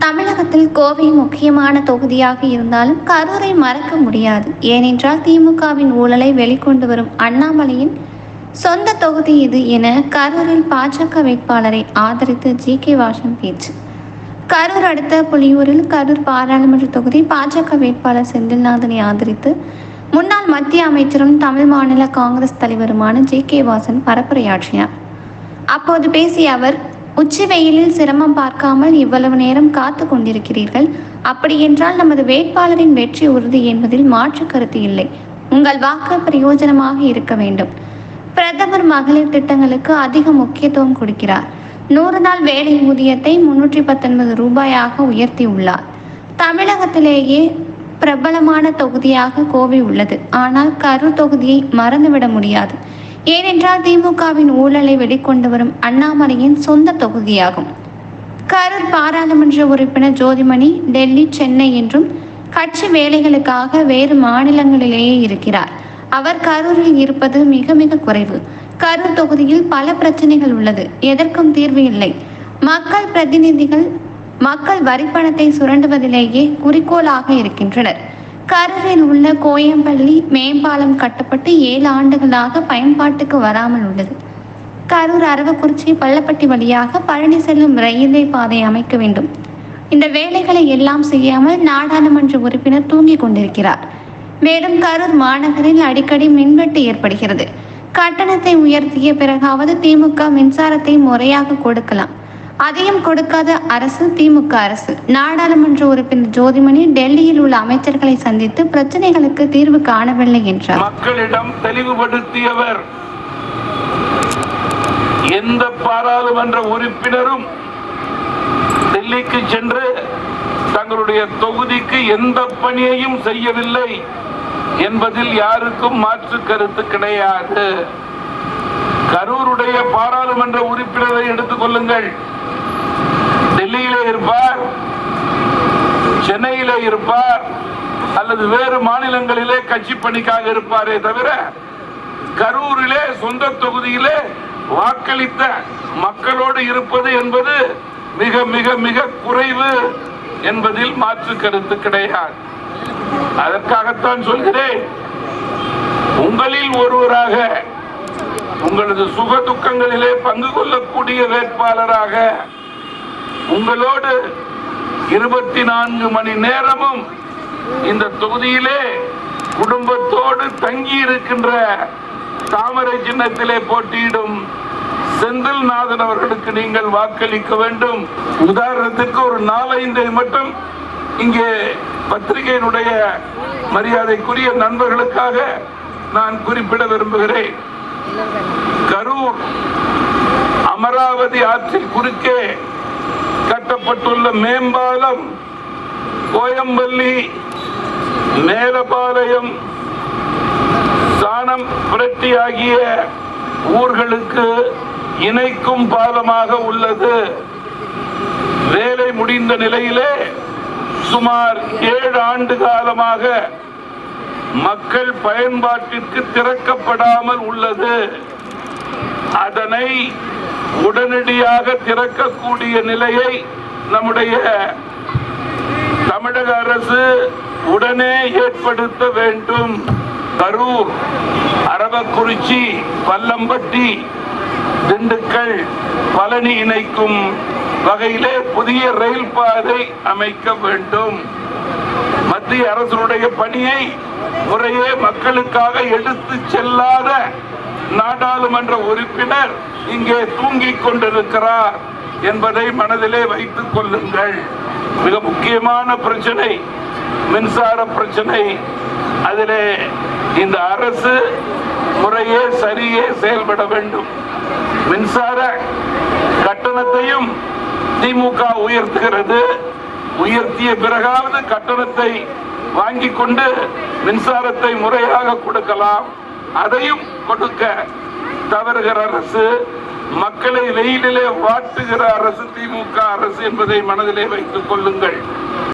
தமிழகத்தில் கோவை முக்கியமான தொகுதியாக இருந்தாலும் கரூரை மறக்க முடியாது. ஏனென்றால் திமுகவின் ஊழலை வெளிக்கொண்டு வரும் அண்ணாமலையின் சொந்த தொகுதி இது என கரூரில் பாஜக வேட்பாளரை ஆதரித்து ஜி. கே. வாசன் பேச்சு. கரூர் அடுத்த புலியூரில் கரூர் பாராளுமன்ற தொகுதி பாஜக வேட்பாளர் செந்தில்நாதனை ஆதரித்து முன்னாள் மத்திய அமைச்சரும் தமிழ் மாநில காங்கிரஸ் தலைவருமான ஜி. கே. வாசன் பரப்புரையாற்றினார். அப்போது பேசிய அவர் உச்சி வெயிலில் சிரமம் பார்க்காமல் இவ்வளவு நேரம் காத்து கொண்டிருக்கிறீர்கள்? அப்படியென்றால் நமது வேட்பாளரின் வெற்றி உறுதி என்பதில் மாற்று கருத்து இல்லை. உங்கள் வாக்கு பிரயோஜனமாக இருக்க வேண்டும். பிரதமர் மகளிர் திட்டங்களுக்கு அதிக முக்கியத்துவம் கொடுக்கிறார். நூறு நாள் வேலை ஊதியத்தை முன்னூற்றி பத்தொன்பது ரூபாயாக உயர்த்தியுள்ளார் தமிழகத்திலேயே பிரபலமான தொகுதியாக கோவை உள்ளது. ஆனால் கரூர் தொகுதியை மறந்துவிட முடியாது. ஏனென்றால் திமுகவின் ஊழலை வெளிக்கொண்டு வரும் அண்ணாமலையின் சொந்த தொகுதியாகும். கரூர் பாராளுமன்ற உறுப்பினர் ஜோதிமணி டெல்லி சென்னை என்றும் கட்சி வேலைகளுக்காக வேறு மாநிலங்களிலேயே இருக்கிறார். அவர் கரூரில் இருப்பது மிக மிக குறைவு. கரூர் தொகுதியில் பல பிரச்சனைகள் உள்ளது. எதற்கும் தீர்வு இல்லை. மக்கள் பிரதிநிதிகள் மக்கள் வரிப்பணத்தை சுரண்டுவதிலேயே குறிக்கோளாக இருக்கின்றனர். கரூரில் உள்ள கோயம்பள்ளி மேம்பாலம் கட்டப்பட்டு ஏழு ஆண்டுகளாக பயன்பாட்டுக்கு வராமல் உள்ளது. கரூர் அரவக்குறிச்சி பள்ளப்பட்டி வழியாக பழனி செல்லும் ரயில்வே பாதை அமைக்க வேண்டும். இந்த வேலைகளை எல்லாம் செய்யாமல் நாடாளுமன்ற உறுப்பினர் தூங்கிக் கொண்டிருக்கிறார். மேலும் கரூர் மாநகரில் அடிக்கடி மின்வெட்டு ஏற்படுகிறது. கட்டணத்தை உயர்த்திய பிறகாவது திமுக மின்சாரத்தை முறையாக கொடுக்கலாம். அதையும் கொடுக்காத அரசு திமுக அரசு. நாடாளுமன்ற உறுப்பினர் ஜோதிமணி டெல்லியில் உள்ள அமைச்சர்களை சந்தித்து பிரச்சனைகளுக்கு தீர்வு காணவில்லை என்றார். மக்களிடம் தெளிவுபடுத்தியவர் எந்த பாராளுமன்ற உறுப்பினரும் டெல்லிக்கு சென்று தங்களுடைய தொகுதிக்கு எந்த பணியையும் செய்யவில்லை என்பதில் யாருக்கும் மாற்று கருத்து கிடையாது. கரூருடைய பாராளுமன்ற உறுப்பினரை எடுத்துக் கொள்ளுங்கள் டெல்லியிலே இருப்பார் சென்னையிலே இருப்பார் அல்லது வேறு மாநிலங்களிலே கட்சி பணிக்காக இருப்பாரே தவிர கரூரிலே சொந்த தொகுதியிலே வாக்களித்த மக்களோடு இருப்பது என்பது மிக மிக மிக குறைவு என்பதில் மாற்று கருத்து கிடையாது. அதற்காகத்தான் சொல்கிறேன் உங்களில் ஒருவராக உங்களது சுக துக்கங்களிலே பங்கு கொள்ளக்கூடிய வேட்பாளராக உங்களோடு இருபத்தி நான்கு மணி நேரமும் இந்த தொகுதியிலே குடும்பத்தோடு தங்கி இருக்கின்ற தாமரை சின்னத்திலே போட்டியிடும் செந்தில்நாதன் அவர்களுக்கு நீங்கள் வாக்களிக்க வேண்டும். உதாரணத்துக்கு ஒரு நாலஞ்சை மட்டும் இங்கே பத்திரிகையினுடைய மரியாதைக்குரிய நண்பர்களுக்காக நான் குறிப்பிட விரும்புகிறேன். கரூர் அமராவதி ஆற்றில் குறுக்கே கட்டப்பட்டுள்ள மேம்பாலம் கோயம்பள்ளி மேலபாளையம் சாணம் புரட்டி ஆகிய ஊர்களுக்கு இணைக்கும் பாலமாக உள்ளது. வேலை முடிந்த நிலையிலே சுமார் ஏழு ஆண்டு காலமாக மக்கள் பயன்பாட்டிற்கு திறக்கப்படாமல் உள்ளது. அதனை உடனடியாக திறக்கக்கூடிய நிலையை நம்முடைய தமிழக அரசு உடனே ஏற்படுத்த வேண்டும். கரூர் அரவக்குறிச்சி பல்லம்பட்டி திண்டுக்கல் பழனி இணைக்கும் வகையிலே புதிய ரயில் பாதை அமைக்க வேண்டும். மத்திய அரசுடைய பணியை முறையே மக்களுக்காக எடுத்து செல்லாத நாடாளுமன்ற உறுப்பினர் இங்கே தூங்கிக் கொண்டிருக்கிறார் என்பதை மனதிலே வைத்துக் கொள்ளுங்கள். மிக முக்கியமான பிரச்சனை மின்சார பிரச்சனை. அதிலே இந்த அரசு முறையே சரியே செயல்பட வேண்டும். மின்சார கட்டணத்தையும் திமுக உயர்த்துகிறது. உயர்த்திய பிறகாவது கட்டணத்தை வாங்கி கொண்டு மின்சாரத்தை முறையாக கொடுக்கலாம். அதையும் கொடுக்க தவறுகிற அரசு மக்களை வெயிலிலே வாட்டுகிற அரசு திமுக அரசு என்பதை மனதிலே வைத்துக் கொள்ளுங்கள்.